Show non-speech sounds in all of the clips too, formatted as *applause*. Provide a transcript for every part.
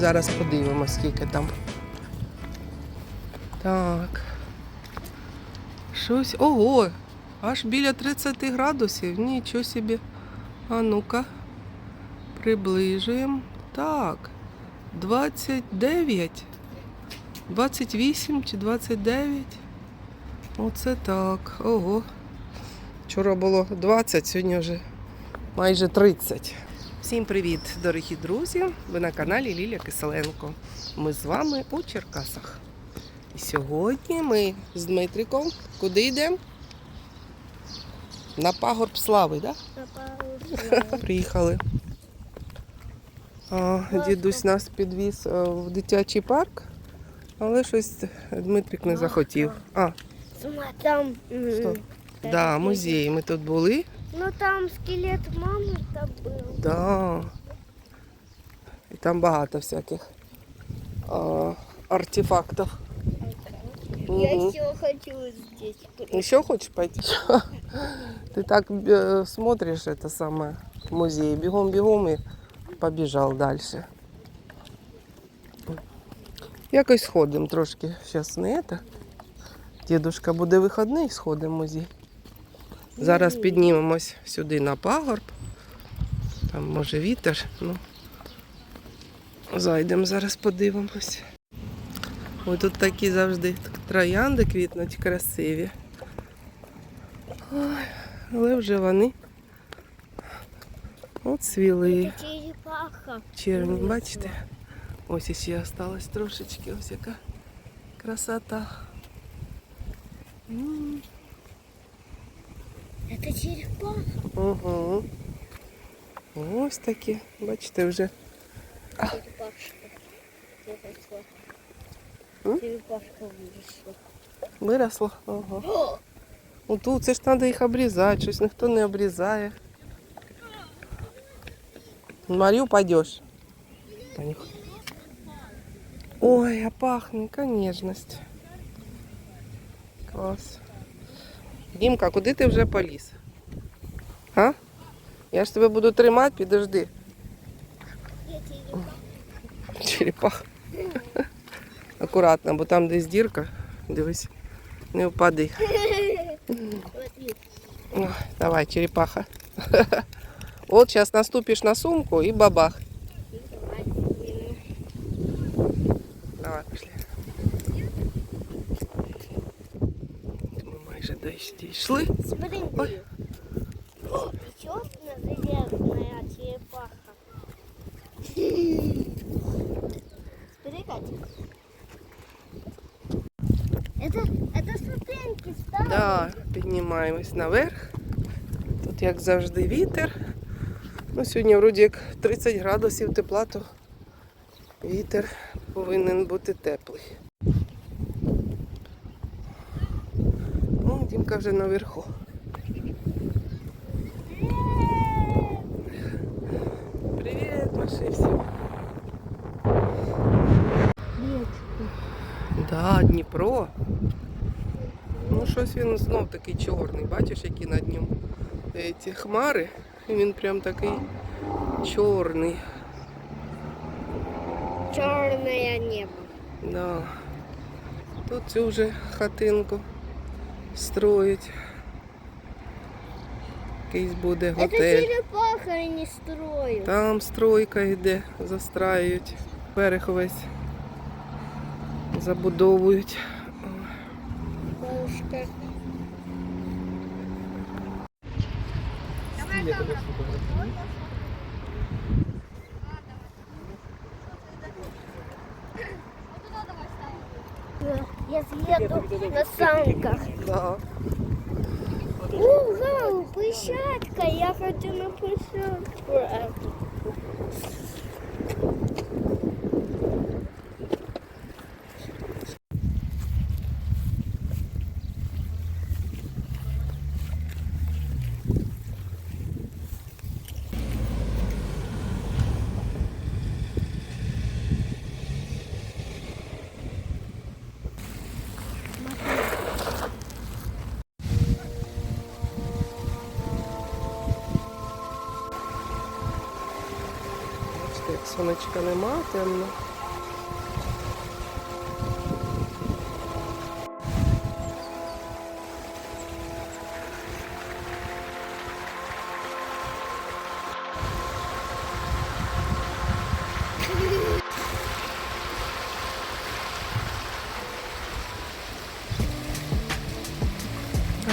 зараз подивимося, скільки там. Так. Щось. Ого! Аж біля 30 градусів. Нічого собі. А ну-ка. Приближуємо. Так. 29. 28 чи 29. Оце так. Ого. Вчора було 20, сьогодні вже майже 30. Всім привіт, дорогі друзі! Ви на каналі Лілія Киселенко. Ми з вами у Черкасах. І сьогодні ми з Дмитриком куди йдемо? На пагорб слави, так? Да? *laughs* Приїхали. А, дідусь нас підвіз в дитячий парк, але щось Дмитрик не захотів. А, Там, так, да, музей. Ми тут були. Ну там скелет мамы там был. Да. І там багато всяких а, артефактів. Я Мгм. еще хочу здесь. Еще хочешь пойти? *laughs* Ты так э, смотришь это самое музей, бігом-бігом і побіжав далі. Якось сходимо трошки. Зараз не це. Дідушка буде вихідний, сходимо в музей. Зараз піднімемось сюди на пагорб. Там може вітер. Ну, зайдемо зараз подивимось. Ой, тут такі завжди троянди квітнуть красиві. Ой, але вже вони от Это червні, бачите? Ось іще осталось трошечки, ось яка красота. М, Это черепаха. Угу. Ось такі, бачите, вже Черепашка. Выросла. М? Черепашка выросла. виросло. Ага. Ну тут це ж треба їх обрізати, щось ніхто не обрізає. Марю, пойдеш. Понюхай. Ой, а пахне, яка ніжність. Клас. Дімка, куди ти вже поліз? А? Я ж тебе буду тримати, підожди. Я черепаха. Черепах. Акуратно, бо там десь дірка. Дивись, не впади. Смотри. Ой, давай, черепаха. Вот сейчас наступишь на сумку и бабах. Смотри. Ой. Черная железная черепаха. Смотри, Это, это ступеньки ставят. Да, піднімаємось наверх. Тут, як завжди, вітер. Ну, сьогодні вроді як 30 градусів тепла, то вітер повинен бути теплий. О, Дімка вже наверху. Привіт, Маші, всім. Да, Дніпро. Ну, щось він знов такий чорний. Бачиш, які над ним е, ці хмари. І він прям такий чорний. Черное небо. Да. Тут цю вже хатинку строїть. Якийсь буде готель. черепаха я не строю. Там стройка йде, застраюють, берег весь забудовують. Бабушка. Я съеду на санках. Да. Ура, площадка, я хочу на площадку. Сонечка нема, темно.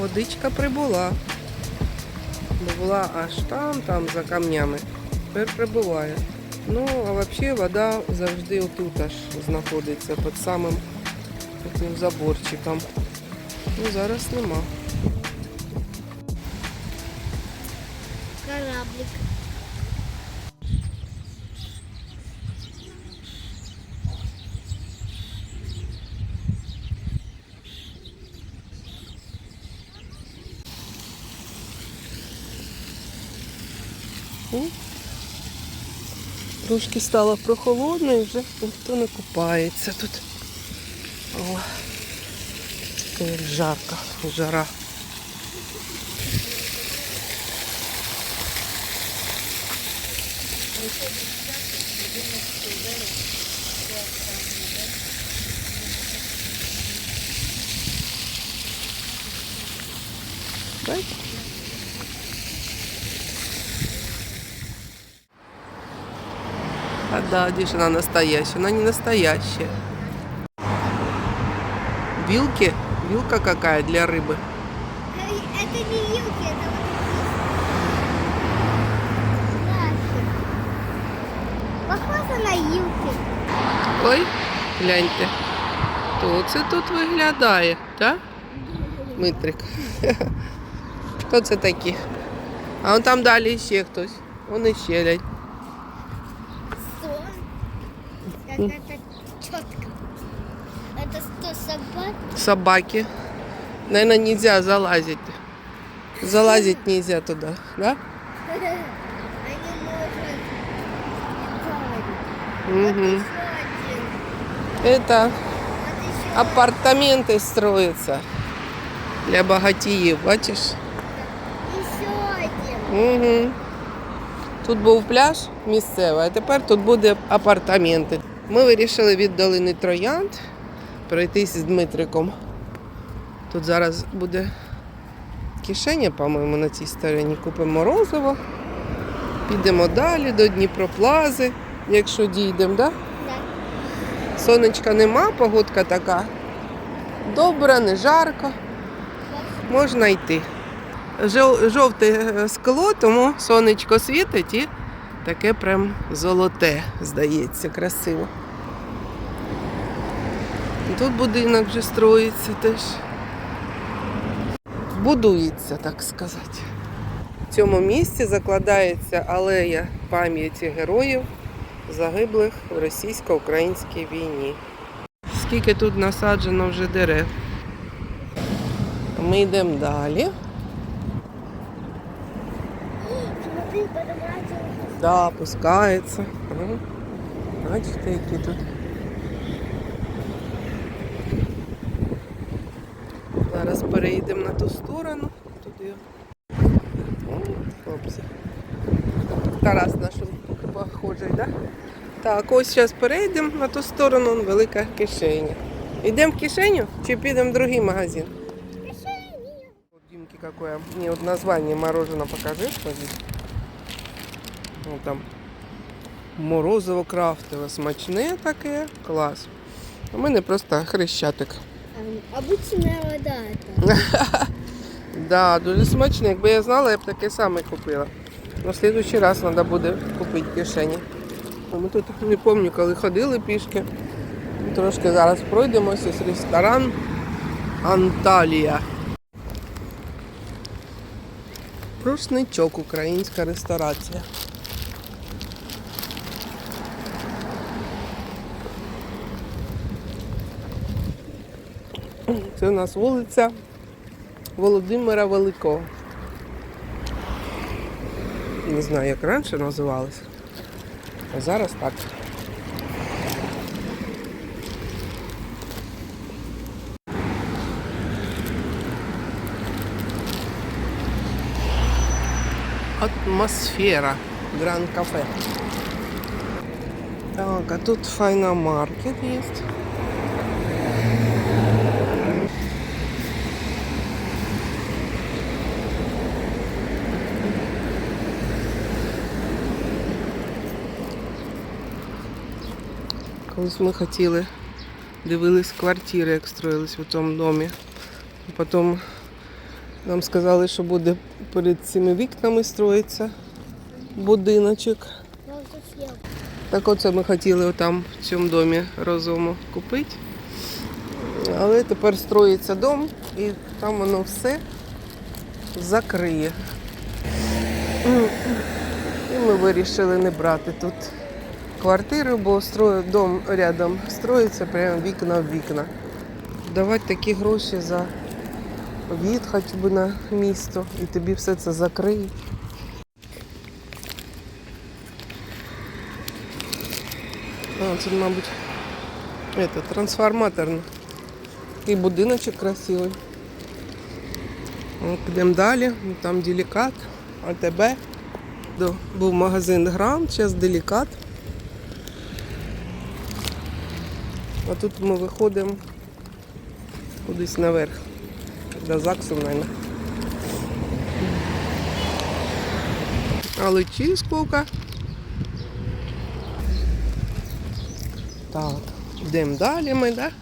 Водичка прибула. Бо була аж там, там за камнями. Тепер прибуває. Ну, а взагалі вода завжди отут аж знаходиться під самим таким заборчиком. Ну, зараз нема. Кораблик. Трошки стало прохолодно і вже ніхто не купається тут. О, як жарко, жара. Дай. да, где же она настоящая? Она не настоящая. Вилки? Вилка какая для рыбы? Эй, Это не вилки, это вот такие lasик. Похоже на вилки. Ой, гляньте. Хто це тут виглядає, так? Митрик. Хто це такі? А вон там далі ще хтось. Вон іще глянь. Как это четко. Это что, собака? Собаки. Наверное, нельзя залазить. Залазить нельзя туда, да? *laughs* Они могут Угу. еще один. Это Вот еще апартаменти строяться для багатіїв, бачиш? Еще один. Угу. Тут був пляж місцевий, а тепер тут буде апартаменти. Ми вирішили від долини Троянд пройтись з Дмитриком. Тут зараз буде кишеня, по-моєму, на цій стороні. Купимо морозиво. Підемо далі до Дніпроплази, якщо дійдемо, да? Да. Сонечка нема, погодка така. Добра, не жарко. Можна йти. Жовте скло, тому сонечко світить і таке прям золоте, здається, красиво. Тут будинок вже строїться теж. Будується, так сказати. В цьому місці закладається алея пам'яті героїв, загиблих в російсько-українській війні. Скільки тут насаджено вже дерев. Ми йдемо далі. Да, опускається. Бачите, які тут. Зараз перейдемо на ту сторону. Туди. Хлопці. Тарас наш похожий, так? Да? Так, ось зараз перейдемо на ту сторону, велика кишеня. Йдемо в кишеню чи підемо в другий магазин? Вот Димки какое. Мне вот название мороженого покажи, смотри. Ну там морозиво крафтове, смачне таке, клас. У мене просто хрещатик. Ам, Обычная вода. Да, дуже смачне. Якби я знала, я б таке саме купила. На слідуючий раз треба буде купити кишені. Ми тут не пам'ятаю, коли ходили пішки. Трошки зараз пройдемося з ресторан Анталія. Рушничок, українська ресторація. *laughs* Це у нас вулиця Володимира Великого. Не знаю, як раніше називалось. А зараз так. Атмосфера Гранд Кафе. Так, а тут файна-маркет есть. Колись ми хотіли, дивились квартири, як строїлись в тому домі. Потім нам сказали, що буде перед цими вікнами строїться будиночок. Так оце ми хотіли там в цьому домі розуму купити. Але тепер строїться дом і там воно все закриє. І ми вирішили не брати тут квартиру, бо строю, дом рядом строїться прямо вікна в вікна. Давати такі гроші за від хоч би на місто і тобі все це закриють. А, це, мабуть, это, трансформаторно. І будиночок красивий. Підемо далі, там делікат, АТБ. Був магазин Грам, зараз делікат. А тут ми виходимо кудись наверх. До ЗАГСу, мабуть. А лечі скільки? Так, йдемо далі ми, так?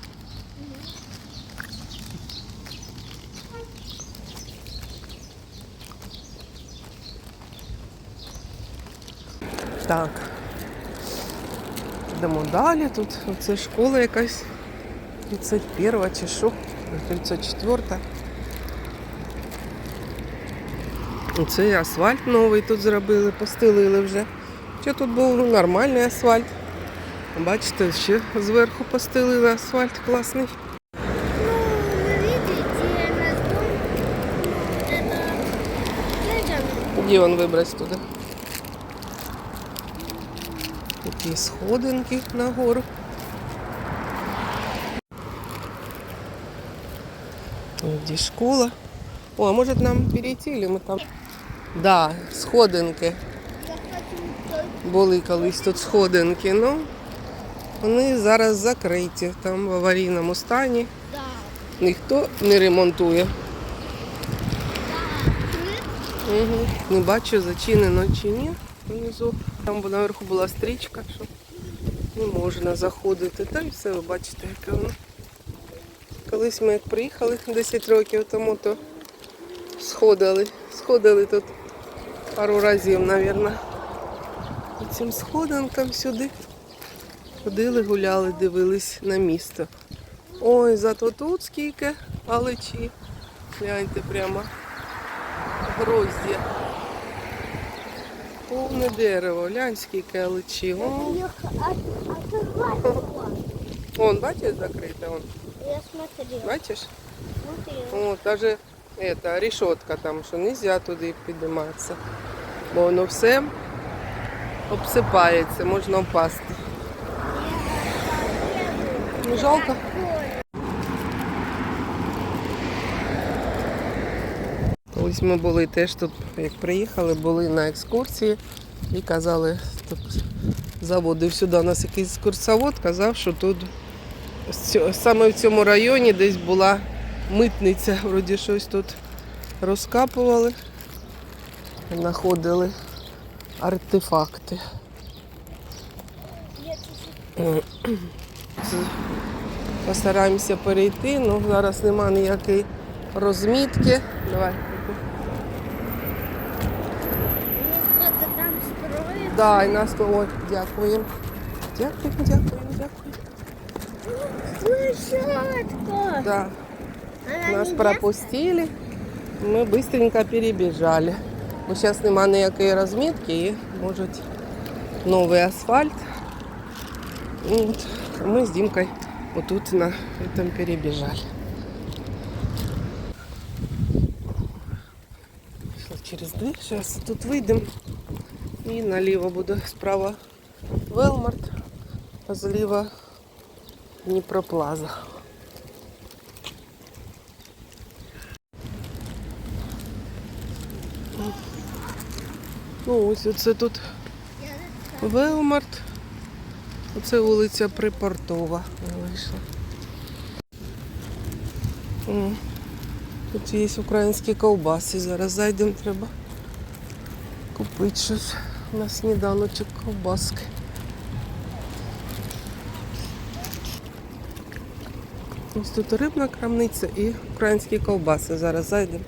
Так. Йдемо далі. Тут оце школа якась 31 чи що? 34. Оце і асфальт новий тут зробили, постелили вже. Що тут був нормальний асфальт. Бачите, ще зверху постелили асфальт класний. Ну, вы видите, наш дом, это, знаете, Де він вибрати туди? Такі сходинки нагору. Де школа. О, а може нам перейти, или ми там. Да, сходинки. Були колись тут сходинки, ну вони зараз закриті. Там в аварійному стані. Ніхто не ремонтує. да, Угу. Не бачу, зачинено чи ні внизу. Там наверху була стрічка, що не можна заходити. Та й все, ви бачите, яке воно. Колись ми як приїхали 10 років тому, то сходили. Сходили тут пару разів, мабуть. Цим сходинкам сюди. Ходили, гуляли, дивились на місто. Ой, зато тут скільки алечі. Гляньте прямо гроздя. Повне дерево, глянь, скільки алечі. О? Вон, бачиш, закрите, вон. Я смотрела, Бачиш? смотрела. О, даже это, решетка там, що нельзя туди підніматися. Бо воно все обсипається, можна впасти. Жалко? Колись ми були теж тут, як приїхали, були на екскурсії і казали, тут заводив сюди нас якийсь екскурсовод, казав, що тут саме в цьому районі десь була митниця, вроді щось тут розкапували, знаходили артефакти. Постараємося перейти, ну зараз нема ніякої розмітки. Давай. Да, і нас то от, дякуємо. Дякуємо, дякуємо, дякуємо. Площадка. Да, Она нас не пропустили. Ми швидко перебіжали. Бо зараз нема ніякої розмітки і може новий асфальт. От. а Ми з Дімкою отут на цьому перебіжали. Пішла через двір, зараз тут вийдемо. І наліво буде справа Велмарт, а зліва Дніпроплаза. Ну, ось оце тут Велмарт. Оце вулиця Припортова. Вийшла. Тут є українські ковбаси. Зараз зайдемо, треба купити щось на сніданочок ковбаски. Ось тут рибна крамниця і українські ковбаси. Зараз зайдемо.